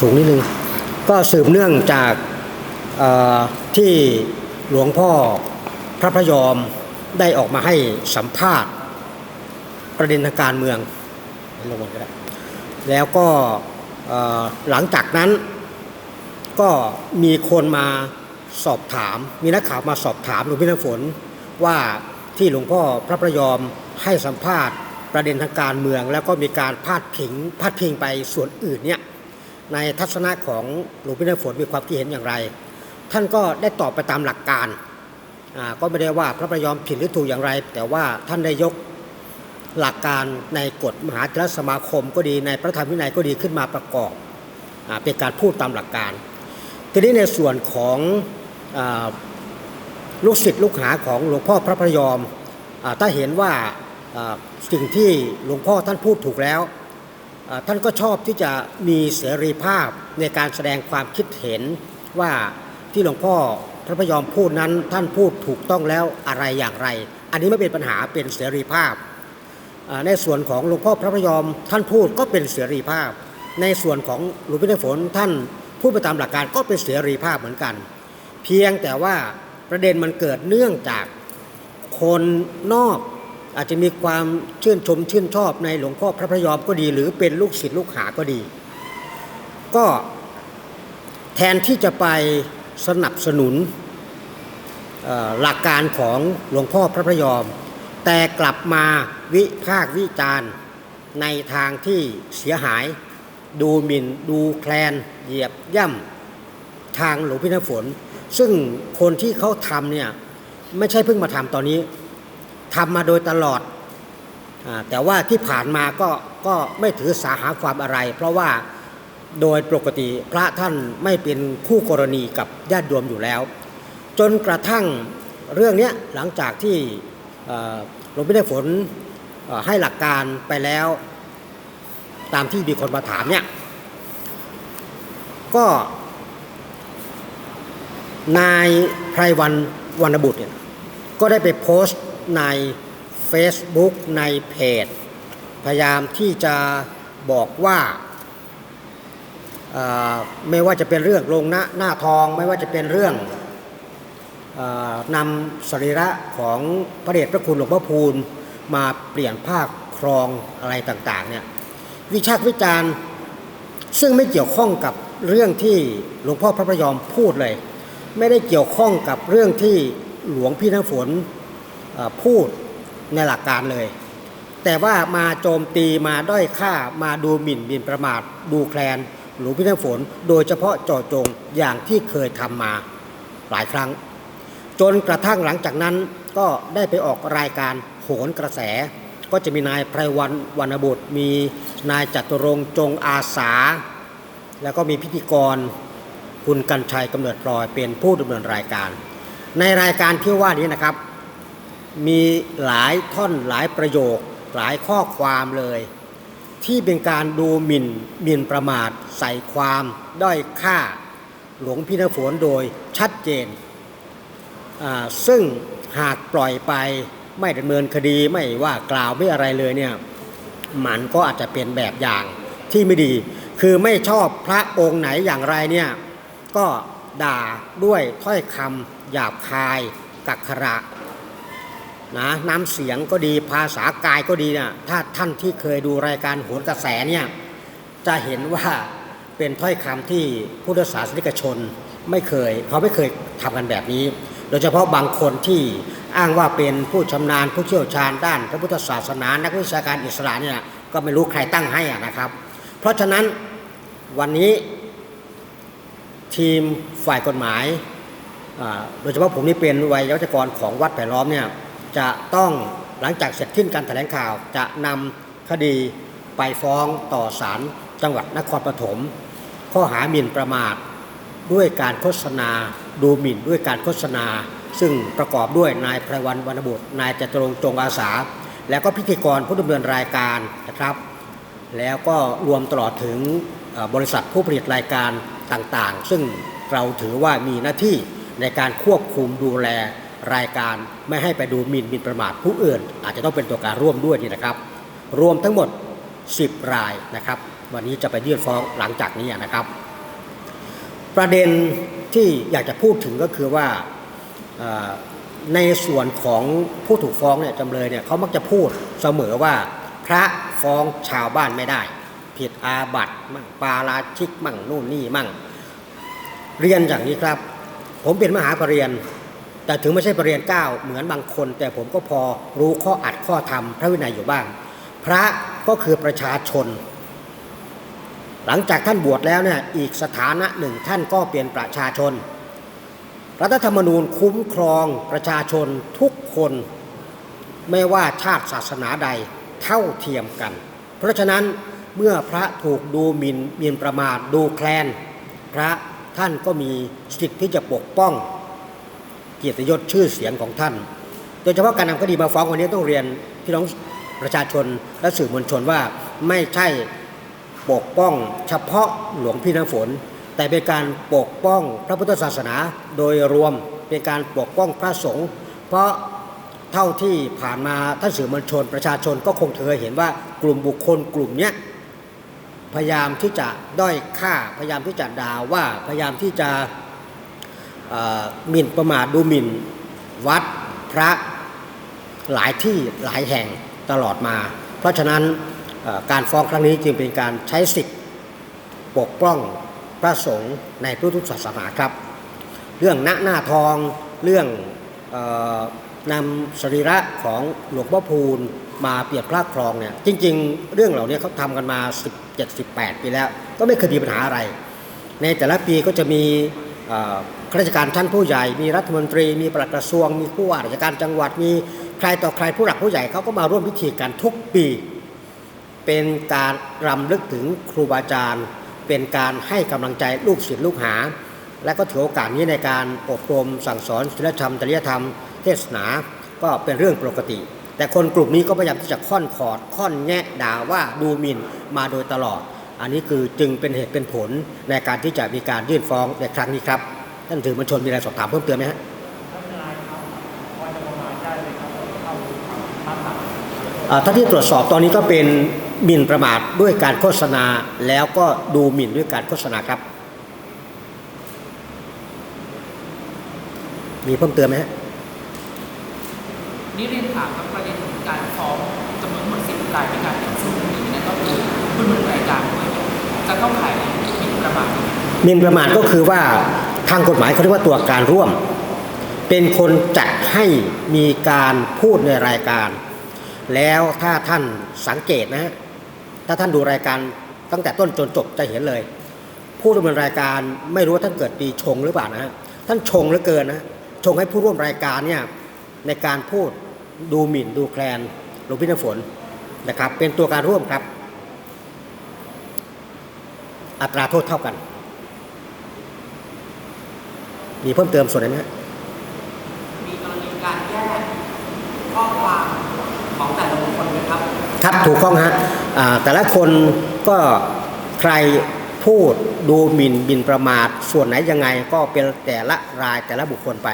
สูงนิดนึง ก็สืบเนื่องจากที่หลวงพ่อพระพยอมได้ออกมาให้สัมภาษณ์ประเด็นทางการเมืองลงมาก็ได้แล้วก็หลังจากนั้นก็มีคนมาสอบถาม มีนักข่าวมาสอบถามหลวงพี่น้ำฝนว่าที่หลวงพ่อพระประยอมให้สัมภาษณ์ประเด็นทางการเมือง แล้วก็มีการพาดพิงพาดพิงไปส่วนอื่นเนี่ย ในทัศนะของหลวงพี่น้ำฝนมีความคิดเห็นอย่างไร ท่านก็ได้ตอบไปตามหลักการก็ไม่ได้ว่าพระประยอมผิดหรือถูกอย่างไร แต่ว่าท่านได้ยกหลักการในกฎมหาเถรสมาคมก็ดีในพระธรรมวินัยก็ดีขึ้นมาประกอบอเป็นการพูดตามหลักการ ทีนี้ในส่วนของอลูกศิษย์ลูกหาของหลวงพ่อพระพยอมอถ้าเห็นว่าสิ่งที่หลวงพ่อท่านพูดถูกแล้ว ท่านก็ชอบที่จะมีเสรีภาพในการแสดงความคิดเห็นว่าที่หลวงพ่อพระพยอมพูดนั้นท่านพูดถูกต้องแล้วอะไรอย่างไร อันนี้ไม่เป็นปัญหาเป็นเสรีภาพ ในส่วนของหลวงพ่อพระพยอมท่านพูดก็เป็นเสรีภาพ ในส่วนของหลวงพี่น้ำฝนท่านพูดไปตามหลักการก็เป็นเสรีภาพเหมือนกัน เพียงแต่ว่าประเด็นมันเกิดเนื่องจากคนนอก อาจจะมีความชื่นชมชื่นชอบในหลวงพ่อพระพยอมก็ดี หรือเป็นลูกศิษย์ลูกหาก็ดี ก็แทนที่จะไปสนับสนุนหลักการของหลวงพ่อพระพยอม แต่กลับมาวิพากวิจารณ์ในทางที่เสียหาย ดูหมิ่นดูแคลน เหยียบย่ำทางหลวงพี่น้ำฝน ซึ่งคนที่เขาทำเนี่ย ไม่ใช่เพิ่งมาทำตอนนี้ ทำมาโดยตลอดอแต่ว่าที่ผ่านมาก็ก็ไม่ถือสาหาความอะไร เพราะว่าโดยปกติพระท่านไม่เป็นคู่กรณีกับญาติโยมอยู่แล้ว จนกระทั่งเรื่องนี้หลังจากที่หลวงพี่ได้ฝนให้หลักการไปแล้ว ตามที่มีคนมาถามเนี่ยก็นายไพรวันวรรณบุตรเนี่ยก็ได้ไปโพสต์ ใน Facebook ในเพจ พยายามที่จะบอกว่า ไม่ว่าจะเป็นเรื่องลงหน้าหน้าทอง ไม่ว่าจะเป็นเรื่องอนำสรีระของพระเดชพระคุณหลวงพ่อพูนมาเปลี่ยนภาคครองอะไรต่างๆเนี่ยวิชาวิจารณ์ซึ่งไม่เกี่ยวข้องกับเรื่องที่หลวงพ่อพระพยอมพูดเลย ไม่ได้เกี่ยวข้องกับเรื่องที่หลวงพี่น้ำฝน พูดในหลักการเลย แต่ว่ามาโจมตีมาด้อยค่ามาดูหมิ่นบินประมาทดูแคลนหลวงพี่น้ำฝน โดยเฉพาะเจาะจงอย่างที่เคยทำมาหลายครั้ง จนกระทั่งหลังจากนั้นก็ได้ไปออกรายการโหนกระแส ก็จะมีนายไพรวันวรรณบุตร มีนายจัตุรงจงอาสา แล้วก็มีพิธีกรคุณกันชัยกำเนิดพลอยเป็นผู้ดำเนินรายการ ในรายการที่ว่านี้นะครับ มีหลายท่อนหลายประโยค หลายข้อความเลย ที่เป็นการดูหมิ่นหมิ่นประมาท ใส่ความด้อยค่า หลวงพี่น้ำฝนโดยชัดเจน ซึ่งหากปล่อยไปไม่ดำเนินคดีไม่ว่ากล่าวไม่อะไรเลยเนี่ยมันก็อาจจะเป็นแบบอย่างที่ไม่ดี คือไม่ชอบพระองค์ไหนอย่างไรเนี่ยก็ด่าด้วยถ้อยคำหยาบคายกักขระ นะน้ำเสียงก็ดีภาษากายก็ดีนี่ยถ้าท่านที่เคยดูรายการโหนกระแสเนี่ยจะเห็นว่าเป็นถ้อยคำที่พุทธศาสนิกชนไม่เคยเขาไม่เคยทำกันแบบนี้ โดยเฉพาะบางคนที่อ้างว่าเป็นผู้ชำนาญผู้เชี่ยวชาญด้านพระพุทธศาสนานักวิชาการอิสระเนี่ยก็ไม่รู้ใครตั้งให้อะนะครับ เพราะฉะนั้นวันนี้ทีมฝ่ายกฎหมาย โดยเฉพาะผมนี่เป็นวัยวัจกรของวัดไผ่ล้อมเนี่ย จะต้องหลังจากเสร็จสิ้นการแถลงข่าว จะนำคดีไปฟ้องต่อศาลจังหวัดนครปฐมข้อหาหมิ่นประมาทด้วยการโฆษณาดูหมิ่นด้วยการโฆษณา ซึ่งประกอบด้วยนายไพรวันวรรณบุตร นายจตุรงจงอาสา แล้วก็พิธีกรผู้ดำเนินรายการนะครับ แล้วก็รวมตลอดถึงบริษัทผู้ผลิตรายการต่างๆ ซึ่งเราถือว่ามีหน้าที่ในการควบคุมดูแล รายการไม่ให้ไปดูหมิ่นหมินประมาทผู้อื่น อาจจะต้องเป็นตัวการร่วมด้วยนี่นะครับ รวมทั้งหมด 10 รายนะครับ วันนี้จะไปยื่นฟ้องหลังจากนี้นะครับ ประเด็นที่อยากจะพูดถึงก็คือว่าในส่วนของผู้ถูกฟ้องเนี่ยจำเลยเนี่ยเขามักจะพูดเสมอว่าพระฟ้องชาวบ้านไม่ได้ ผิดอาบัติมั่งปาราชิกมั่งนู่นนี่มั่ง เรียนอย่างนี้ครับ ผมเป็นมหาปรริญญา แต่ถึงไม่ใช่ปรริญญาเก้าเหมือนบางคน แต่ผมก็พอรู้ข้ออัดข้อธรรมพระวินัยอยู่บ้าง พระก็คือประชาชน หลังจากท่านบวชแล้วเนี่ยอีกสถานะหนึ่งท่านก็เป็นประชาชน รัฐธรรมนูญคุ้มครองประชาชนทุกคน ไม่ว่าชาติศาสนาใดเท่าเทียมกัน เพราะฉะนั้นเมื่อพระถูกดูหมินหมินประมาทดูแคลน พระท่านก็มีสิทธิ์ที่จะปกป้อง กียรติยศชื่อเสียงของท่าน โดยเฉพาะการนำคดีมาฟ้องวันนี้ต้องเรียนพี่น้องประชาชนและสื่อมวลชนว่าไม่ใช่ปกป้องเฉพาะหลวงพี่น้ำฝน แต่เป็นการปกป้องพระพุทธศาสนาโดยรวมเป็นการปกป้องพระสงฆ์เพราะเท่าที่ผ่านมาท่านสื่อมวลชน ประชาชนก็คงเคยเห็นว่ากลุ่มบุคคลกลุ่มนี้พยายามที่จะด้อยค่าพยายามที่จะด่าว่าพยายามที่จะ หมิ่นประมาทดูหมิ่น วัดพระหลายที่หลายแห่งตลอดมา เพราะฉะนั้นการฟ้องครั้งนี้จึงเป็นการใช้สิทธิ์ปกป้องพระสงฆ์ในพุทธศาสนาครับ เรื่องณหน้าทองเรื่องออนำสรีระของหลวงพ่อพูนมาเปรียบพระครองเนี่ยจริง ๆ เรื่องเหล่านี้เขาทำกันมา 17 18 ปีแล้ว ก็ไม่เคยมีปัญหาอะไร ในแต่ละปีก็จะมี ข้าราชการชั้นผู้ใหญ่ มีรัฐมนตรี มีปลัดกระทรวง มีผู้ว่าราชการจังหวัด มีใครต่อใครผู้หลักผู้ใหญ่เขาก็มาร่วมพิธีกันทุกปี เป็นการรำลึกถึงครูบาอาจารย์ เป็นการให้กำลังใจลูกศิษย์ลูกหา และก็ถือโอกาสนี้ในการอบรมสั่งสอนศีลธรรมจริยธรรม เทศนา ก็เป็นเรื่องปกติ แต่คนกลุ่มนี้ก็พยายามที่จะค่อนขอดค่อนแงะด่าว่าดูหมิ่นมาโดยตลอด อันนี้คือจึงเป็นเหตุเป็นผลในการที่จะมีการยื่นฟ้องในครั้งนี้ครับ ท่านถือมวลชนมีอะไรสอบถามเพิ่มเติมไหมฮะเอ่อถ้าที่ตรวจสอบตอนนี้ก็เป็นหมิ่นประมาทด้วยการโฆษณาแล้วก็ดูหมิ่นด้วยการโฆษณาครับ มีเพิ่มเติมไหมฮะนี่เรียนถามครับประเด็นของการฟ้องจำนวนหมดสิบรายเป็นการเป็นสู้คดีนั่นก็คือผู้ดำเนินรายการด้วยจะเข้าข่ายหมิ่นประมาทไหมหมิ่นประมาทก็คือว่า ทางกฎหมายเขาเรียกว่าตัวการร่วม เป็นคนจัดให้มีการพูดในรายการ แล้วถ้าท่านสังเกตนะฮะถ้าท่านดูรายการตั้งแต่ต้นจนจบจะเห็นเลย ผู้ดำเนินรายการไม่รู้ว่าท่านเกิดปีชงหรือเปล่านะฮะท่านชงเหลือเกินนะชงให้ผู้ร่วมรายการเนี่ยในการพูดดูหมิ่นดูแคลนหลวงพี่น้ำฝนนะครับ เป็นตัวการร่วมครับ อัตราโทษเท่ากัน มีเพิ่มเติมส่วนไหนไหมฮะมีกรณีการแยกข้อความของแต่ละบุคคลไหมครับ ครับถูกต้องฮะอ่าแต่ละคนก็ใครพูดดูหมิ่นบินประมาทส่วนไหนยังไงก็เป็นแต่ละรายแต่ละบุคคลไป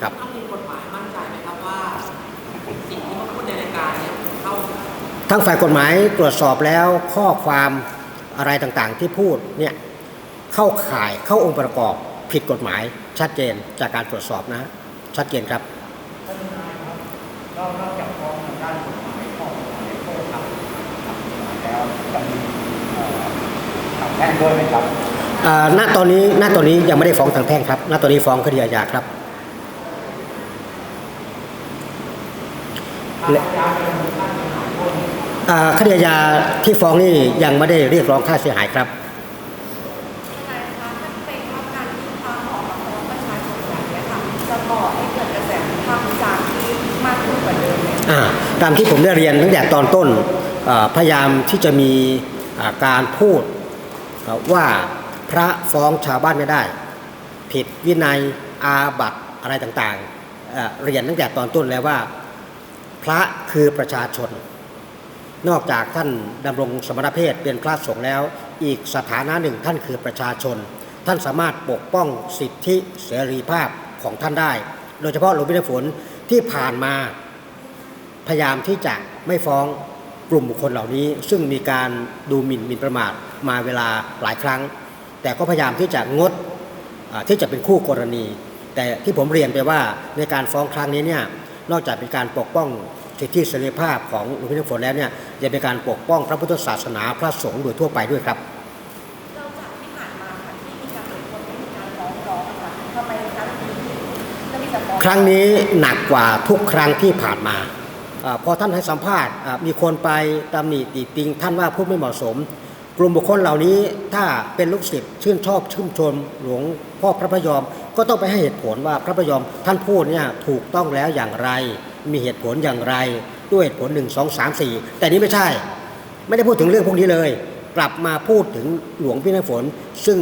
ครับต้องมีกฎหมายมั่นใจไหมครับว่าสิ่งที่เขาพูดในรายการเนี่ยเข้าทั้งฝ่ายกฎหมายตรวจสอบแล้วข้อความอะไรต่างๆที่พูดเนี่ยเข้าข่ายเข้าองค์ประกอบ ผิดกฎหมายชัดเจนจากการตรวจสอบนะชัดเจนครับก็นอกจากฟ้องทางด้านกฎหมายข้อกฎหมายโทษทางทางกฎหมายแล้วจะมีเอ่อทางแพ่งด้วยไหมครับอ่าณตอนนี้ณตอนนี้ยังไม่ได้ฟ้องทางแพ่งครับณตอนนี้ฟ้องคดีอาญาครับและอ่าคดีอาญาที่ฟ้องนี่ยังไม่ได้เรียกร้องค่าเสียหายครับ ตามที่ผมได้เรียนตั้งแต่ตอนต้นพยายามที่จะมีการพูดว่าพระฟ้องชาวบ้านไม่ได้ ผิดวินัยอาบัตอะไรต่างๆ เรียนตั้งแต่ตอนต้นแล้วว่า พระคือประชาชน นอกจากท่านดำรงสมณเพศเป็นพระสงฆ์แล้ว อีกสถานะหนึ่งท่านคือประชาชน ท่านสามารถปกป้องสิทธิเสรีภาพของท่านได้ โดยเฉพาะหลวงพี่น้ำฝนที่ผ่านมา พยายามที่จะไม่ฟ้องกลุ่มบุคคลเหล่านี้ ซึ่งมีการดูหมิ่นหมิ่นประมาทมาเวลาหลายครั้ง แต่ก็พยายามที่จะงดอ่าที่จะเป็นคู่กรณี แต่ที่ผมเรียนไปว่าในการฟ้องครั้งนี้เนี่ยนอกจากเป็นการปกป้องสิทธิเสรีภาพของหลวงพี่น้ำฝนแล้วเนี่ยยังเป็นการปกป้องพระพุทธศาสนาพระสงฆ์โดยทั่วไปด้วยครับเราจากที่ผ่านมาค่ะที่มีการเปิดคนไม่มีการฟ้องร้องอะค่ะทำไมครั้งนี้จะมีแต่ฟ้องครั้งนี้หนักกว่าทุกครั้งที่ผ่านมาอา พอท่านให้สัมภาษณ์มีคนไปตำหนิติติง ท่านว่าพูดไม่เหมาะสม กลุ่มบุคคลเหล่านี้ถ้าเป็นลูกศิษย์ชื่นชอบชื่นชมหลวงพ่อพระพยอม ก็ต้องไปให้เหตุผลว่าพระพยอมท่านพูดเนี่ยถูกต้องแล้วอย่างไร มีเหตุผลอย่างไร ด้วยเหตุผลหนึ่งสองสามสี่แต่นี้ไม่ใช่ ไม่ได้พูดถึงเรื่องพวกนี้เลย กลับมาพูดถึงหลวงพี่น้ำฝน ซึ่ง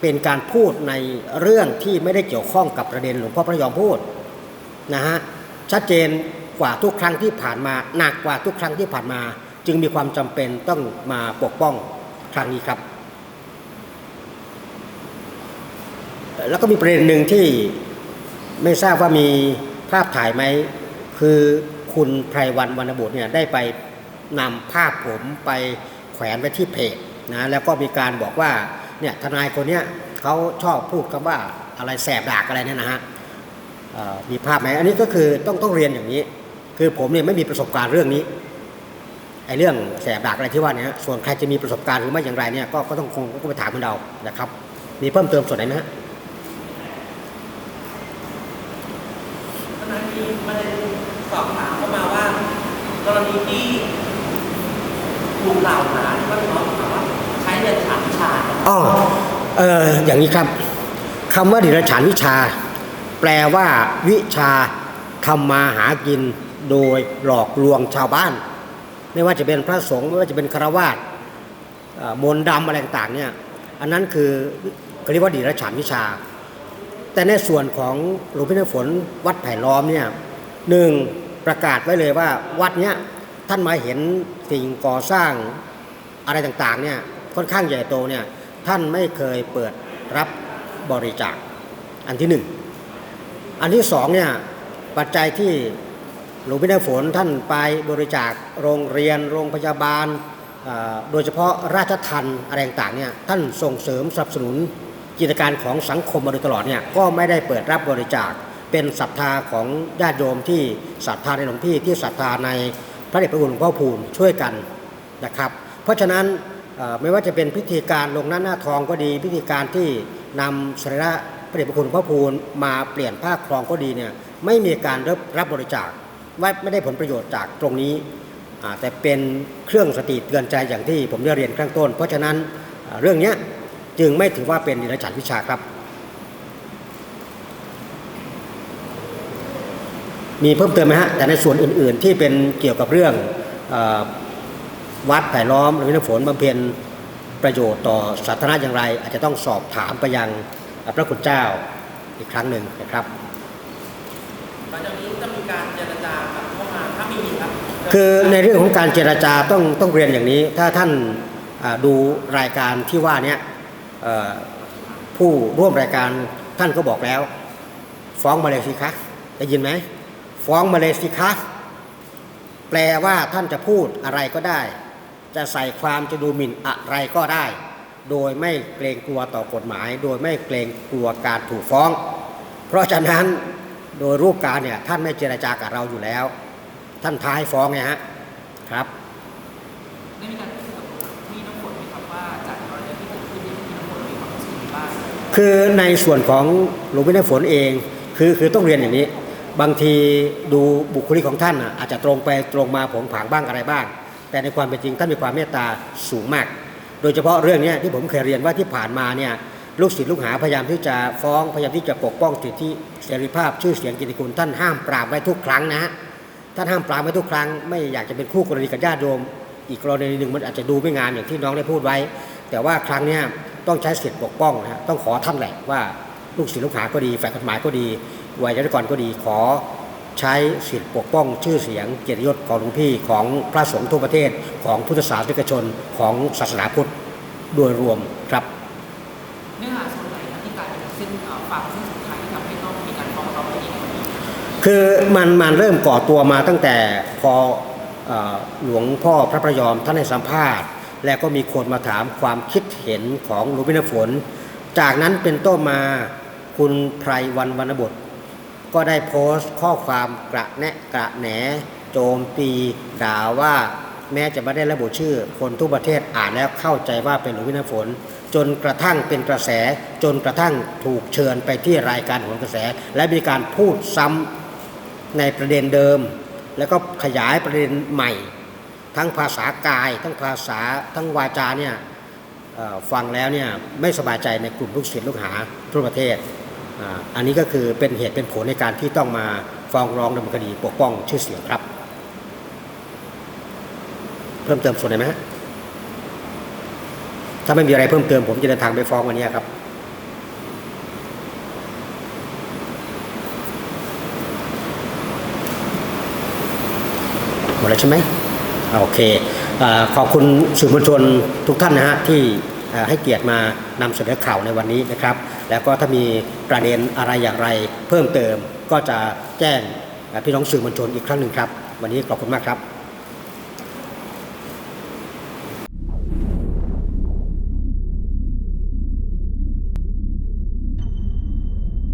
เป็นการพูดในเรื่องที่ไม่ได้เกี่ยวข้องกับประเด็นหลวงพ่อพระยอมพูดนะฮะชัดเจน กว่าทุกครั้งที่ผ่านมาหนักกว่าทุกครั้งที่ผ่านมา จึงมีความจำเป็นต้องมาปกป้องครั้งนี้ครับ แล้วก็มีประเด็นหนึ่งที่ไม่ทราบว่ามีภาพถ่ายไหม คือคุณไพรวันวรรณบุตรเนี่ยได้ไปนำภาพผมไปแขวนไว้ที่เพจนะแล้วก็มีการบอกว่าเนี่ยทนายคนเนี้ยเขาชอบพูดคำว่าอะไรแสบดากอะไรเนี่ยนะฮะมีภาพไหมอันนี้ก็คือต้องต้องเรียนอย่างนี้ คือผมเนี่ยไม่มีประสบการณ์เรื่องนี้ไอ้เรื่องแสบดากอะไรที่ว่าเนี้ส่วนใครจะมีประสบการณ์หรือไม่อย่างไรเนี่ยก็ก็ต้องคงก็ไปถามมันเรานะครับ มีเพิ่มเติมส่วนไหนไหมฮะตอนนั้นมีประเด็นสอบถามเข้ามาว่ากรณีที่ถูกกล่าวหาที่ว่าน้องถามว่าใช้เงินฉาวิชาเนี่ยอ๋อเอออย่างนี้ครับคำว่าดิรฉานวิชา แปลว่าวิชาทำมาหากิน โดยหลอกลวงชาวบ้าน ไม่ว่าจะเป็นพระสงฆ์ไม่ว่าจะเป็นคารวาสเอ่อมนต์ดำอะไรต่างเนี่ยอันนั้นคือเรียกว่าดิรฉานวิชา แต่ในส่วนของหลวงพี่น้ำฝนวัดไผ่ล้อมเนี่ยหนึ่งประกาศไว้เลยว่าวัดเนี้ยท่านมาเห็นสิ่งก่อสร้างอะไรต่างๆเนี่ยค่อนข้างใหญ่โตเนี่ยท่านไม่เคยเปิดรับบริจาคอันที่หนึ่งอันที่สองเนี่ยปัจจัยที่ หลวงพี่น้ำฝนท่านไปบริจาคโรงเรียน โรงพยาบาล โดยเฉพาะราชทันอะไรต่างเนี่ยท่านส่งเสริมสนับสนุนกิจการของสังคมมาโดยตลอดเนี่ยก็ไม่ได้เปิดรับบริจาคเป็นศรัทธาของญาติโยมที่ศรัทธาในหลวงพี่ที่ศรัทธาในพระเดชพระคุณหลวงพ่อพูนช่วยกันนะครับ เพราะฉะนั้นไม่ว่าจะเป็นพิธีการลงหน้าหน้าทองก็ดี พิธีการที่นำสรีระพระเดชพระคุณหลวงพ่อพูนมาเปลี่ยนผ้าครองก็ดีเนี่ยไม่มีการรับรับบริจาค ว่าไม่ได้ผลประโยชน์จากตรงนี้ แต่เป็นเครื่องสติเตือนใจอย่างที่ผมได้เรียนข้างต้น เพราะฉะนั้นเรื่องนี้จึงไม่ถือว่าเป็นดิลฉันวิชาครับ มีเพิ่มเติมไหมฮะแต่ในส่วนอื่น ๆ ที่เป็นเกี่ยวกับเรื่องอวัดไผ่ล้อมหรือน้ำฝนบำเพ็ญประโยชน์ต่อสาธารณะอย่างไร อาจจะต้องสอบถามไปยังพระคุณเจ้าอีกครั้งหนึ่งนะครับหลังจากนี้จะมีการเจรจา คือในเรื่องของการเจรจาต้องต้องเรียนอย่างนี้ ถ้าท่านดูรายการที่ว่าเนี้ยผู้ร่วมรายการท่านก็บอกแล้ว ฟ้องมาเลยสิคะได้ยินไหมฟ้องมาเลยสิคะแปลว่าท่านจะพูดอะไรก็ได้ จะใส่ความจะดูหมิ่นอะไรก็ได้ โดยไม่เกรงกลัวต่อกฎหมาย โดยไม่เกรงกลัวการถูกฟ้อง เพราะฉะนั้นโดยรูปการเนี่ยท่านไม่เจรจากับเราอยู่แล้ว ท่านท้ายฟ้องไงฮะครับได้มีการพูดกับพี่น้ำฝนไหมครับว่าจากกรณีที่เกิดขึ้นเนี่ยพี่น้ำฝนมีความรู้สึกยังไงบ้างคือในส่วนของหลวงพี่น้ำฝนเองคือคือต้องเรียนอย่างนี้ บางทีดูบุคลิกของท่านน่ะอาจจะตรงไปตรงมาผงผางบ้างอะไรบ้าง แต่ในความเป็นจริงท่านมีความเมตตาสูงมาก โดยเฉพาะเรื่องเนี้ยที่ผมเคยเรียนว่าที่ผ่านมาเนี่ยลูกศิษย์ลูกหาพยายามที่จะฟ้องพยายามที่จะปกป้องสิทธิเสรีภาพชื่อเสียงกิตติคุณท่านห้ามปรามไว้ทุกครั้งนะฮะ ท่านห้ามปรามไว้ทุกครั้งไม่อยากจะเป็นคู่กรณีกับญาติโยมอีกกรณีหนึ่งมันอาจจะดูไม่งามอย่างที่น้องได้พูดไว้ แต่ว่าครั้งนี้ต้องใช้สิทธิปกป้องนะฮะต้องขอท่านแหละว่าลูกศิษย์ลูกหาก็ดีฝ่ายกฎหมายก็ดีวัยรัชกรก็ดีขอใช้สิทธิปกป้อง ชื่อเสียงเกียรติยศของหลวงพี่ของพระสงฆ์ทั่วประเทศของพุทธศาสนิกชนของศาสนาพุทธโดยรวมครับเนื้อหาส่วนไหนที่กลายเป็นเส้นเอ่งเส้นสุดท้ายที่ทำให้ต้องมีการฟ้องร้องคดีในวันนี้ คือมันมันเริ่มก่อตัวมาตั้งแต่พออหลวงพ่อพระประยอมท่านให้สัมภาษณ์ และก็มีคนมาถามความคิดเห็นของหลวงพี่น้ำฝน จากนั้นเป็นต้นมาคุณไพรวันวรรณบุตรก็ได้โพสต์ข้อความกระแนะกระแหน โจมตีด่าว่าแม้จะไม่ได้ระบุชื่อ คนทุกประเทศอ่านแล้วเข้าใจว่าเป็นหลวงพี่น้ำฝน จนกระทั่งเป็นกระแส จนกระทั่งถูกเชิญไปที่รายการหนกระแส และมีการพูดซ้ำ ในประเด็นเดิม แล้วก็ขยายประเด็นใหม่ ทั้งภาษากาย ทั้งภาษาทั้งวาจาเนี่ยฟังแล้วเนี่ยไม่สบายใจในกลุ่มลูกศิษย์ลูกหาทั่วประเทศอ,อันนี้ก็คือเป็นเหตุเป็นผลในการที่ต้องมาฟ้องร้องดำเนินคดีปกป้องชื่อเสียงครับ เพิ่มเติมส่วนไหนไหมถ้าไม่มีอะไรเพิ่มเติมผมจะเดินทางไปฟ้องวันนี้ครับ ห มดแล้วใช่ไหมโอเคอขอบคุณสื่อมวลชนทุกท่านนะฮะที่ให้เกียรติมานำเสนอข่าวในวันนี้นะครับ แล้วก็ถ้ามีประเด็นอะไรอย่างไร เพิ่มเติมก็จะแจ้งพี่น้องสื่อมวลชนอีกครั้งหนึ่งครับ วันนี้ขอบคุณมากครับ